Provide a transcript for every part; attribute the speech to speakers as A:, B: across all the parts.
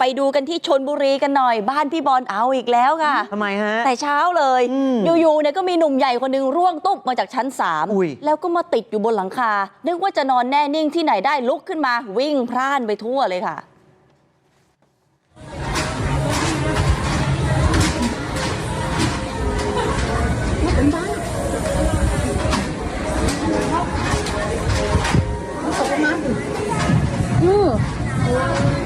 A: ไปดูกันที่ชนบุรีกันหน่อย บ้านพี่บอลเอาอีกแล้วค่ะ
B: ทำไมฮะ
A: แต่เช้าเลย
B: อืม
A: อยู่ๆเนี่ยก็มีหนุ่มใหญ่คนหนึ่งร่วงตุ๊บมาจากชั้น
B: อุ้ย
A: 3 แล้วก็มาติดอยู่บนหลังคา นึกว่าจะนอนแน่นิ่งที่ไหนได้ลุกขึ้นมาวิ่งพล่านไปทั่วเลยค่ะ
C: อ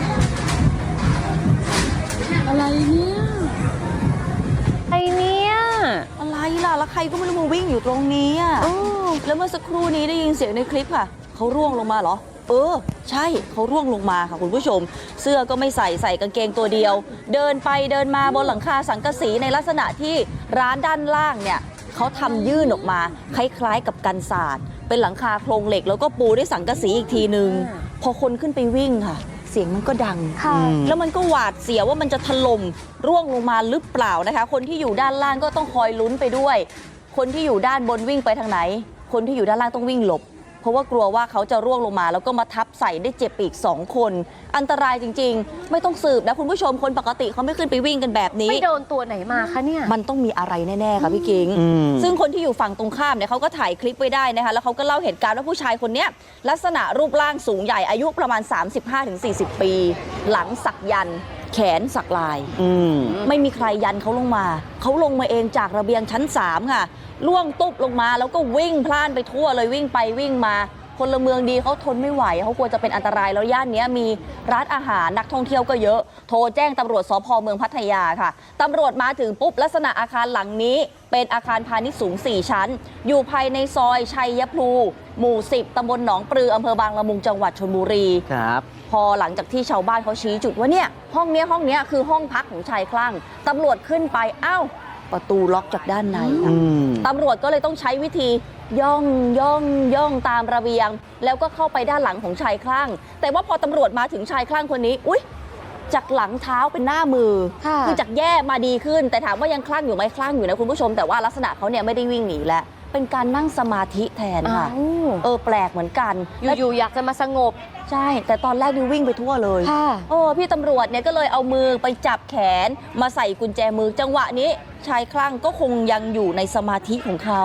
A: ล่ะแล้วใครก็ไม่รู้มาวิ่งอยู่ตรงนี้อะแล้วเมื่อสักครู่นี้ได้ยินเสียงในคลิปค่ะเขาร่วงลงมาเหรอ เออ ใช่เขาร่วงลงมาค่ะคุณผู้ชม เสื้อก็ไม่ใส่ใส่กางเกงตัวเดียว เดินไปเดินมาบนหลังคาสังกะสีในลักษณะที่ร้านด้านล่างเนี่ยเขาทำยื่นออกมา คล้ายๆกับกันศาสตร์เป็นหลังคาโครงเหล็ก แล้วก็ปูด้วยสังกะสีอีกทีหนึ่งพอคนขึ้นไปวิ่งค่ะเสียงมันก็ดัง
D: ค่ะ
B: อืม
A: แล้วมันก็หวาดเสียวว่ามันจะถล่มร่วงลงมาหรือเปล่านะคะ คนที่อยู่ด้านล่างก็ต้องคอยลุ้นไปด้วย คนที่อยู่ด้านบนวิ่งไปทางไหน คนที่อยู่ด้านล่างต้องวิ่งหลบ เพราะว่ากลัวว่าเขาจะร่วงลงมา แล้วก็มาทับใส่ได้เจ็บอีกสองคน อันตรายจริง ๆ ไม่ต้องสืบนะคุณผู้ชมคนปกติเขาไม่ขึ้นไปวิ่งกันแบบนี้
D: ไม่โดนตัวไหนมาคะเนี่ย
A: มันต้องมีอะไรแน่ๆค่ะพี่กิง
B: อืม
A: ซึ่งคนที่อยู่ฝั่งตรงข้ามเนี่ยเขาก็ถ่ายคลิปไว้ได้นะคะ แล้วเขาก็เล่าเหตุการณ์ว่าผู้ชายคนเนี้ยลักษณะรูปร่างสูงใหญ่อายุประมาณ 35-40 ปี หลังสักยันต์ แขนสักลาย
B: อืม
A: ไม่มีใครยันเขาลงมา เขาลงมาเองจากระเบียงชั้น 3 ค่ะ ล่วงตุ๊บลงมาแล้วก็วิ่งพล่านไปทั่วเลยวิ่งไปวิ่งมา พลเมืองดีเขาทนไม่ไหวเขากลัวจะเป็นอันตรายแล้วย่านเนี้ยมีร้านอาหารนักท่องเที่ยวก็เยอะ โทรแจ้งตำรวจสพเมืองพัทยาค่ะตำรวจมาถึงปุ๊บลักษณะอาคารหลังนี้ เป็นอาคารพาณิชย์สูง 4 ชั้น อยู่ภายในซอยชัยพลูหมู่ 10ตำบลหนองปลืออำเภอบางละมุงจังหวัดชลบุรี
B: ครับ
A: พอหลังจากที่ชาวบ้านเขาชี้จุดว่าเนี่ยห้องเนี้ยห้องเนี้ยคือห้องพักของชายคลั่งตำรวจขึ้นไปอ้าว ประตูล็อกจากด้านในค่ะ
B: อืม
A: ตำรวจก็เลยต้องใช้วิธีย่องย่องย่องตามระเบียง แล้วก็เข้าไปด้านหลังของชายคลั่ง แต่ว่าพอตำรวจมาถึงชายคลั่งคนนี้ อุ๊ยจากหลังเท้าเป็นหน้ามือ
D: ค่ะ
A: อจากแย่มาดีขึ้น แต่ถามว่ายังคลั่งอยู่ไหมคลั่งอยู่นะคุณผู้ชม แต่ว่าลักษณะเขาเนี่ยไม่ได้วิ่งหนีแล้ว เป็นการนั่งสมาธิแทนค่ะ
D: อ้าว
A: เออแปลกเหมือนกัน
D: อยู่ๆอยากจะมาสงบ
A: ใช่ แต่ตอนแรกนี่วิ่งไปทั่วเลย
D: ค่ะ
A: โอ้พี่ตำรวจเนี่ยก็เลยเอามือไปจับแขน มาใส่กุญแจมือจังหวะนี้ ชายคลั่งก็คงยังอยู่ในสมาธิของเขา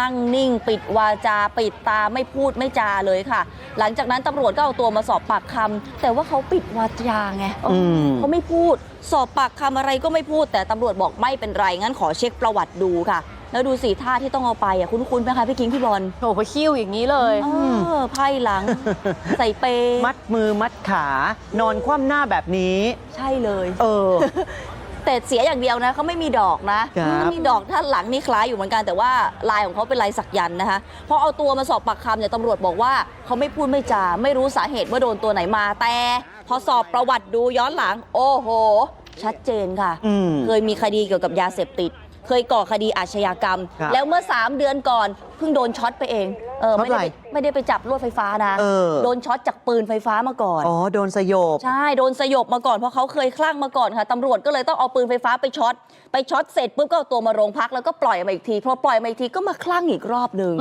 A: นั่งนิ่งปิดวาจาปิดตาไม่พูดไม่จาเลยค่ะ หลังจากนั้นตำรวจก็เอาตัวมาสอบปากคำแต่ว่าเขาปิดวาจาไง
B: อืม
A: เขาไม่พูดสอบปากคำอะไรก็ไม่พูด แต่ตำรวจบอกไม่เป็นไร งั้นขอเช็คประวัติดูค่ะ แล้วดูสีท่าที่ต้องเอาไปอะคุ้นๆไหมคะพี่คิงพี่บอล
D: โอ้โหคิ้วอย่างนี้เลย
A: เออไพ่หลัง ใส่เปย์
B: มัดมือมัดขา นอนคว่ำหน้าแบบนี้
A: ใช่เลย
B: เออ
A: แต่เสียอย่างเดียวนะเขาไม่มีดอกนะครับไม่มีดอกด้านหลังนี่คล้ายอยู่เหมือนกันแต่ว่าลายของเขาเป็นลายสักยันต์นะคะพอเอาตัวมาสอบปากคำเนี่ยตำรวจบอกว่าเขาไม่พูดไม่จาไม่รู้สาเหตุว่าโดนตัวไหนมาแต่ พอสอบประวัติดูย้อนหลัง โอ้โห ชัดเจนค่ะ
B: อืม
A: เคยมีคดีเกี่ยวกับยาเสพติด เคยก่อคดีอาชญากรรม
B: ครับ
A: แล้วเมื่อ 3 เดือนก่อนเพิ่งโดนช็อตไปเองเออไม่ได้
B: ช็อต
A: ไป
B: อะไร
A: ไม่ได้ไปจับลวดไฟฟ้านะ
B: เออ
A: โดนช็อตจากปืนไฟฟ้ามาก่อน
B: อ๋อ โดนสยบ
A: ใช่ โดนสยบมาก่อนเพราะเขาเคยคลั่งมาก่อนค่ะตำรวจก็เลยต้องเอาปืนไฟฟ้าไปช็อตไปช็อตเสร็จปุ๊บก็เอาตัวมาโรงพักแล้วก็ปล่อยมาอีกทีพอปล่อยมาอีกทีก็มาคลั่งอีกรอบหนึ่ง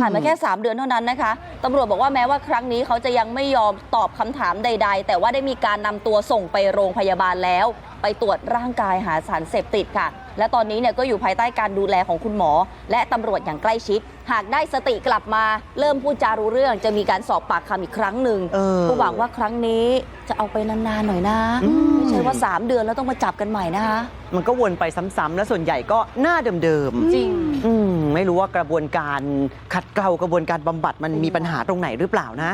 A: ผ่านมาแค่ 3 เดือนเท่านั้นนะคะตำรวจบอกว่าแม้ว่าครั้งนี้เขาจะยังไม่ยอมตอบคำถามใด ๆ แต่ว่าได้มีการนำตัวส่งไปโรงพยาบาลแล้ว ไปตรวจร่างกายหาสารเสพติดค่ะ และตอนนี้เนี่ยก็อยู่ภายใต้การดูแลของคุณหมอ และตำรวจอย่างใกล้ชิด หากได้สติกลับมาเริ่มพูดจารู้เรื่องจะมีการสอบปากคำอีกครั้งหนึ่ง
B: เออ
A: ก็หวังว่าครั้งนี้จะเอาไปนานๆหน่อยนะ
B: อืม
A: ไม่ใช่ว่า3เดือนแล้วต้องมาจับกันใหม่นะคะ
B: มันก็วนไปซ้ำๆ แล้วส่วนใหญ่ก็หน้าเดิมๆ
D: จริง
B: อืมไม่รู้ว่ากระบวนการขัดเกลากระบวนการบำบัดมันมีปัญหาตรงไหนหรือเปล่านะ